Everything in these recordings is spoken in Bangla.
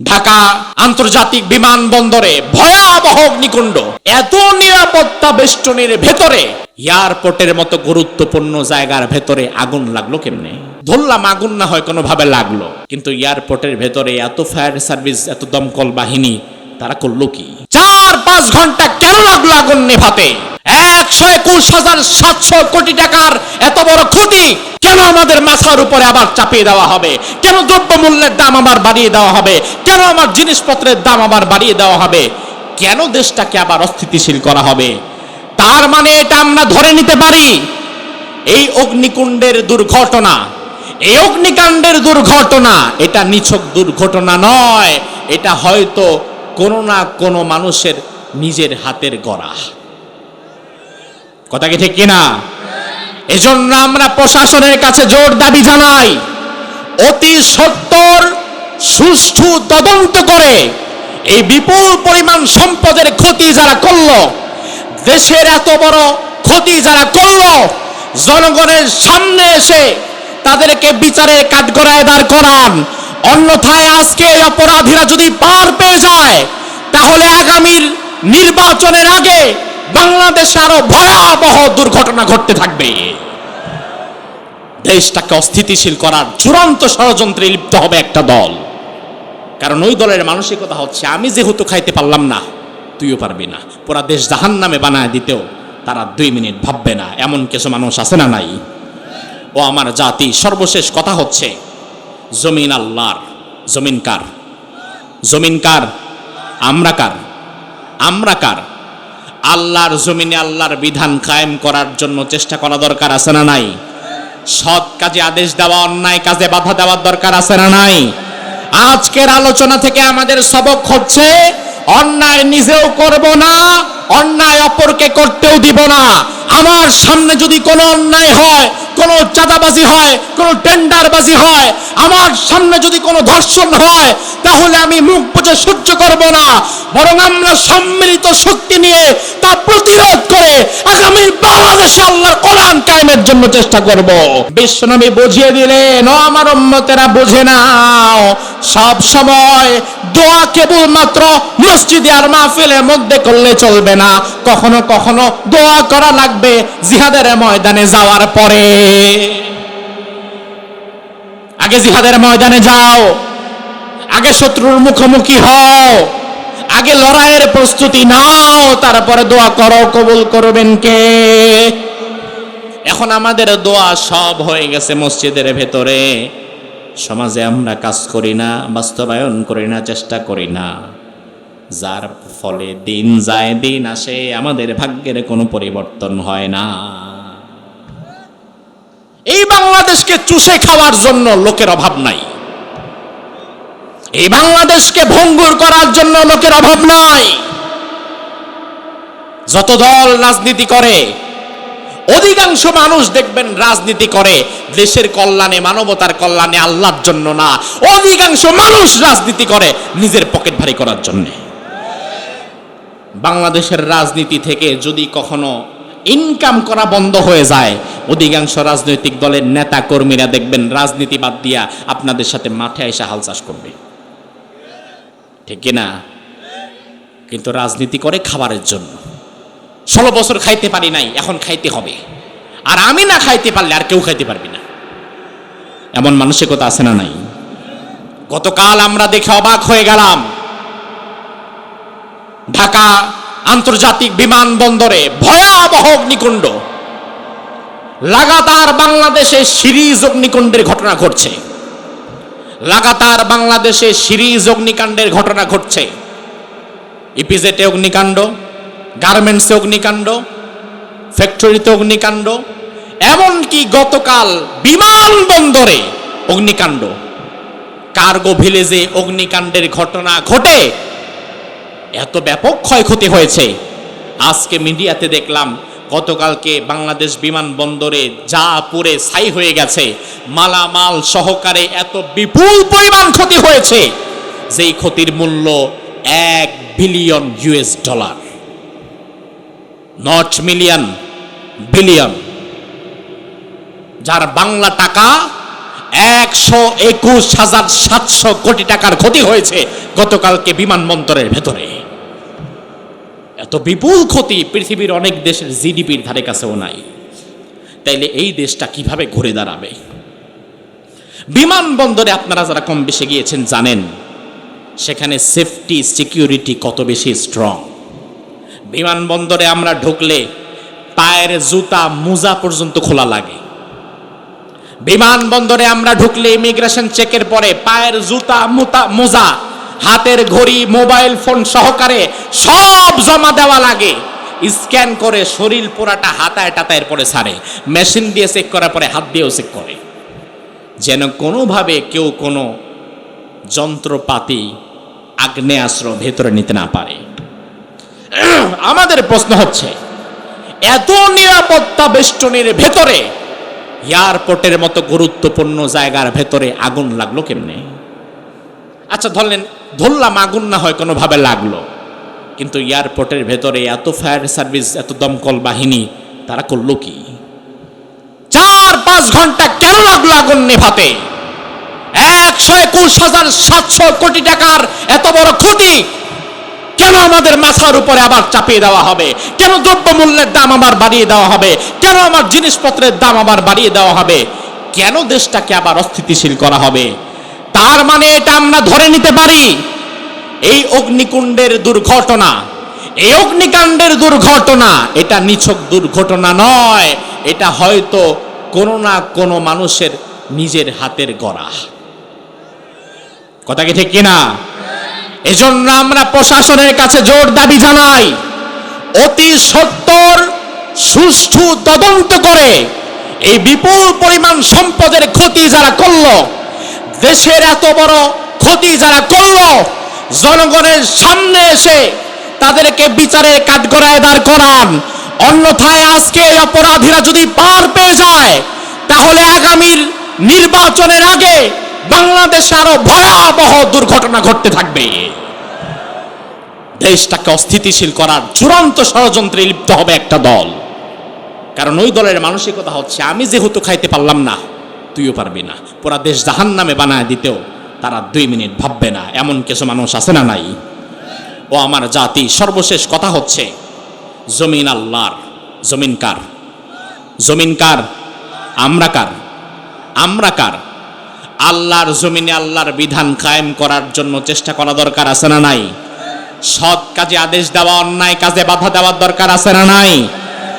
ঢাকা আন্তর্জাতিক বিমানবন্দরে ভয়াবহ অগ্নিকুণ্ড। এত নিরাপত্তা বেষ্টনীর ভেতরে, এয়ারপোর্টের মতো গুরুত্বপূর্ণ জায়গার ভেতরে আগুন লাগল কেমনে? ধরলাম আগুন না হয় কোনোভাবে লাগল, কিন্তু এয়ারপোর্টের ভেতরে এত ফায়ার সার্ভিস, এত দমকল বাহিনী, তারা করল কি? চার পাঁচ ঘণ্টা কেন লাগল আগুন নেভাতে? একশো একুশ হাজার সাতশো কোটি টাকার এত বড় ক্ষতি কেন আমাদের মাথার উপরে আবার চাপিয়ে দেওয়া হবে? কেন দ্রব্যমূল্যের দাম আবার বাড়িয়ে দেওয়া হবে? কেন আমার জিনিসপত্রের দাম আবার বাড়িয়ে দেওয়া হবে? কেন দেশটাকে আবার অস্থিতিশীল করা হবে? তার মানে এটা আমরা ধরে নিতে পারি। এই অগ্নিকুণ্ডের দুর্ঘটনা, এই অগ্নিকাণ্ডের দুর্ঘটনা, এটা নিছক দুর্ঘটনা নয়। এটা হয়তো কোনো না কোনো মানুষের নিজের হাতের গড়া। কথা কি ঠিক কিনা? এজন্য আমরা প্রশাসনের কাছে জোর দাবি জানাই, অতি সত্তর সুষ্ঠু তদন্ত করে এই বিপুল পরিমাণ সম্পদের ক্ষতি যারা করল, দেশের এত বড় ক্ষতি যারা করল, জনগণের সামনে এসে তাদেরকে বিচারের কাঠগড়ায় দাঁড় করান। অন্যথায় আজকে এই অপরাধীরা যদি পার পেয়ে যায়, তাহলে আগামীর নির্বাচনের আগে বাংলাদেশে আরও ভয়াবহ দুর্ঘটনা ঘটতে থাকবে। দেশটাকে অস্থিতিশীল করার চূড়ান্ত ষড়যন্ত্রে লিপ্ত হবে একটা দল। কারণ ওই দলের মানসিকতা হচ্ছে, আমি যেহেতু খাইতে পারলাম না, তুইও পারবি না। পুরা দেশ জাহান নামে বানায় দিতেও তারা দুই মিনিট ভাববে না, এমন কিছু মানুষ আছে না নাই? ও আমার জাতি, সর্বশেষ কথা হচ্ছে, জমিন আল্লাহর, জমিন কার? জমিন কার? আমরা কার? আমরা কার? আল্লাহর জমিনে আল্লাহর বিধান কায়েম করার জন্য চেষ্টা করা দরকার আছে না নাই? সৎ কাজে আদেশ দেওয়া, অন্যায় কাজে বাধা দেওয়ার দরকার আছে না নাই? আজকের আলোচনা থেকে আমাদের সবক হচ্ছে, অন্যায় নিজেও করব না, অন্যায় অপরকে করতেও দিব না। আমার সামনে যদি কোনো অন্যায় হয়, কোনো চাঁদাবাজি হয়, কোনো টেন্ডারবাজি হয়, আমার সামনে যদি কোনো ধর্ষণ হয়, তাহলে আমি মুখ বুঝে সহ্য করব না। বরং আমরা সম্মিলিত শক্তি নিয়ে তা প্রতিরোধ করে আগামী বাংলাদেশে কোরআন কায়েমের জন্য চেষ্টা করব। বিশ্বনবী বুঝিয়ে দিলেন, ও আমার উম্মতেরা, বুঝে নাও, সব সময় দোয়া কেবলমাত্র মসজিদে আর মাহফিলের মধ্যে করলে চলবে না। কখনো কখনো দোয়া করা লাগবে জিহাদের ময়দানে যাওয়ার পরে। আগে জিহাদের ময়দানে যাও, আগে শত্রুর মুখোমুখি হও, আগে লড়াইয়ের প্রস্তুতি নাও, তারপরে দোয়া করো, কবুল করবেন কে? এখন আমাদের দোয়া সব হয়ে গেছে মসজিদের ভেতরে। সমাজে আমরা কাজ করি না, বাস্তবায়ন করি না, চেষ্টা করি না। যার ফলে দিন যায়, দিন আসে, আমাদের ভাগ্যের কোনো পরিবর্তন হয় না। এই বাংলাদেশকে চুষে খাওয়ার জন্য লোকের অভাব নাই। এই বাংলাদেশকে ভঙ্গুর করার জন্য লোকের অভাব নাই। যত দল রাজনীতি করে অধিকাংশ মানুষ দেখবেন রাজনীতি করে, দেশের কল্যাণে, মানবতার কল্যাণে আল্লাহর জন্য না। অধিকাংশ মানুষ রাজনীতি করে নিজের পকেট ভারী করার জন্য। বাংলাদেশের রাজনীতি থেকে যদি কখনো ইনকাম করা বন্ধ হয়ে যায়, অধিকাংশ রাজনৈতিক দলের নেতা কর্মীরা দেখবেন রাজনীতি বাদ দিয়া আপনাদের সাথে মাঠে এসে হাল চাষ করবে। ঠিক কিনা? কিন্তু রাজনীতি করে খাবারের জন্য। ষোলো বছর খাইতে পারি নাই, এখন খাইতে হবে। আর আমি না খাইতে পারলে আর কেউ খাইতে পারবি না। এমন মানসিকতা আছে না নাই? গতকাল আমরা দেখে অবাক হয়ে গেলাম। ঢাকা আন্তর্জাতিক বিমানবন্দরে ভয়াবহ অগ্নিকুণ্ড। লাগাতার বাংলাদেশে সিরিজ অগ্নিকুণ্ডের ঘটনা ঘটছে। লাগাতার বাংলাদেশে সিরিজ অগ্নিকাণ্ডের ঘটনা ঘটছে। ইপিজেটে অগ্নিকাণ্ড গার্মেন্টসে অগ্নিকাণ্ড ফ্যাক্টরিতে অগ্নিকাণ্ড, এমনকি গতকাল বিমানবন্দরে অগ্নিকাণ্ড। কার্গো ভিলেজে অগ্নিকাণ্ডের ঘটনা ঘটে। এত ব্যাপক ক্ষয়ক্ষতি হয়েছে। আজকে মিডিয়াতে দেখলাম, গতকালকে বাংলাদেশ বিমানবন্দরে যা পুরে ছাই হয়ে গেছে। মালামাল সহকারে এত বিপুল পরিমাণ ক্ষতি হয়েছে, যেই ক্ষতির মূল্য এক billion US dollar. Not million, billion. যার বাংলা টাকা একশো একুশ হাজার সাতশো কোটি টাকার ক্ষতি হয়েছে গতকালকে বিমানবন্দরের ভেতরে। এত বিপুল ক্ষতি পৃথিবীর অনেক দেশের জিডিপির ধারে কাছেও নাই। তাইলে এই দেশটা কীভাবে ঘুরে দাঁড়াবে? বিমানবন্দরে আপনারা যারা কম বেশি গিয়েছেন জানেন, সেখানে সেফটি, সিকিউরিটি কত বেশি স্ট্রং বিমানবন্দরে আমরা ঢুকলে পায়ের জুতা মোজা পর্যন্ত খোলা লাগে। বিমানবন্দরে আমরা ঢুকলে ইমিগ্রেশন চেকের পরে পায়ের জুতা, মুতা, মোজা, হাতের ঘড়ি, মোবাইল ফোন সহকারে সব জমা দেওয়া লাগে। স্ক্যান করে শরীর পোড়াটা হাতায় টাতায়ের পরে সারে। মেশিন দিয়ে চেক করার পরে হাত দিয়েও চেক করে। যেন কোনোভাবে কেউ কোনো যন্ত্রপাতি, আগ্নেয়াস্ত্র ভেতরে নিতে না পারে। আমাদের প্রশ্ন হচ্ছে, এত নিরাপত্তা বেষ্টনীর ভেতরে, এয়ারপোর্টের মতো গুরুত্বপূর্ণ জায়গার ভেতরে আগুন লাগল কেমনে? আচ্ছা ধরলেন, ধরলাম আগুন না হয় কোনোভাবে লাগল, কিন্তু এয়ারপোর্টের ভেতরে এত ফায়ার সার্ভিস, এত দমকল বাহিনী, তারা করল কি? চার পাঁচ ঘণ্টা কেন লাগল আগুন নেভাতে? একশো একুশ হাজার সাতশো কোটি টাকার এত বড় আমাদের মাথার উপরে আবার চাপিয়ে দেওয়া হবে। কেন দ্রব্যমূল্যের দাম আবার বাড়িয়ে দেওয়া হবে? কেন আমার জিনিসপত্রের দাম আবার বাড়িয়ে দেওয়া হবে? কেন দেশটাকে আবার অস্থিতিশীল করা হবে? তার মানে এটা আমরা ধরে নিতে পারি। এই অগ্নিকুণ্ডের দুর্ঘটনা, এই অগ্নিকাণ্ডের দুর্ঘটনা, এটা নিছক দুর্ঘটনা নয়। এটা হয়তো কোনো না কোনো মানুষের নিজের হাতের গড়া। কথা কি ঠিক কিনা? এজন্য আমরা প্রশাসনের কাছে জোর দাবি জানাই, অতি সত্তর সুষ্ঠু তদন্ত করে এই বিপুল পরিমাণ সম্পদের ক্ষতি যারা করল, দেশের এত বড় ক্ষতি যারা করল, জনগণের সামনে এসে তাদেরকে বিচারের কাঠগড়ায় দাঁড় করান। অন্যথায় আজকে এই অপরাধীরা যদি পার পেয়ে যায়, তাহলে আগামীর নির্বাচনের আগে বাংলাদেশে আরও ভয়াবহ দুর্ঘটনা ঘটতে থাকবে। দেশটাকে অস্থিতিশীল করার চূড়ান্ত ষড়যন্ত্রে লিপ্ত হবে একটা দল। কারণ ওই দলের মানসিকতা হচ্ছে, আমি যেহেতু খাইতে পারলাম না, তুইও পারবি না। পুরা দেশ জাহান নামে বানায় দিতেও তারা দুই মিনিট ভাববে না, এমন কিছু মানুষ আছে না নাই? ও আমার জাতি, সর্বশেষ কথা হচ্ছে, জমিন আল্লাহর, জমিন কার? জমিন কার? আমরা কার? আমরা কার? আল্লাহর জমিনে আল্লাহর বিধান কায়েম করার জন্য চেষ্টা করা দরকার আছে না নাই? সৎ কাজে আদেশ দেওয়া, অন্যায় কাজে বাধা দেওয়ার দরকার আছে না নাই?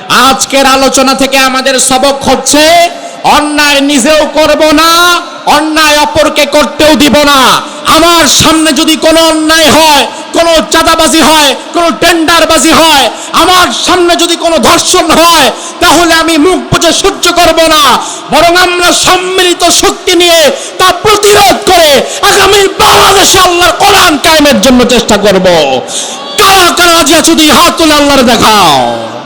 আজকের আলোচনা থেকে আমাদের সবক হচ্ছে, অন্যায় নিজেও করব না, অন্যায় অপরকে করতেও দিব না। আমার সামনে যদি কোনো অন্যায় হয় কোনো চাঁদাবাজি হয়, কোনো টেন্ডারবাজি হয়, আমার সামনে যদি কোনো ধর্ষণ হয়, তাহলে আমি মুখ বুঝে সহ্য করব না। বরং আমরা সম্মিলিত শক্তি নিয়ে তা প্রতিরোধ করে আগামী বাংলাদেশে আল্লাহর কোরআন কায়েমের জন্য চেষ্টা করব। কারা কারা আজ আছো হাত তুলে আল্লাহর দেখাও।